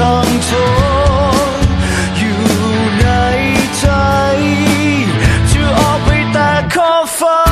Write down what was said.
ท่องโทอยู่ในใจจะออกไปแต่ขอฟ้า